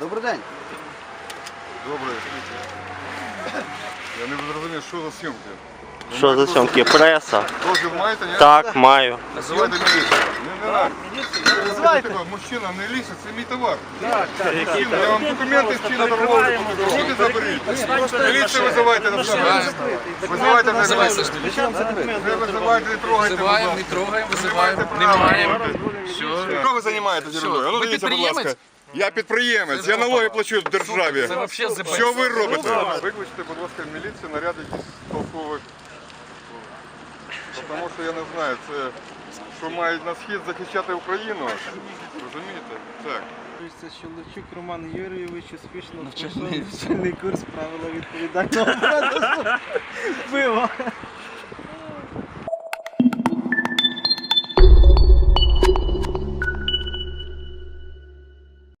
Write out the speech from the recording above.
день. Добре. Я не зрозумів, що за зйомки. Що за сьомки? Преса. Дозвіл маєте, ні? Так, маю. Називайте міліцію. Не, не надо. Називайте. Мужчина, не лізьте, це мій товар. Мужчина, я вам документи з чина торгового руки заберіть. Міліцію визивайте на себе. Визивайте на себе. Не визивайте, не трогайте, Визиваємо, не трогаємо, визиваємо, не маємо. Що ви займаєтесь ерундою? Ну Ви дивіться, будь ласка. Я підприємець, я налоги плачу в державі. Це взагалі зебе. Що ви робите? Викличте, будь ласка, міліцію, наряд якийсь толковий. Тому що я не знаю, це що мають на схід захищати Україну. Розумієте? Так. Це Щелочук Роман Юрійович успішно пройшов навчальний курс правила відповідального пива.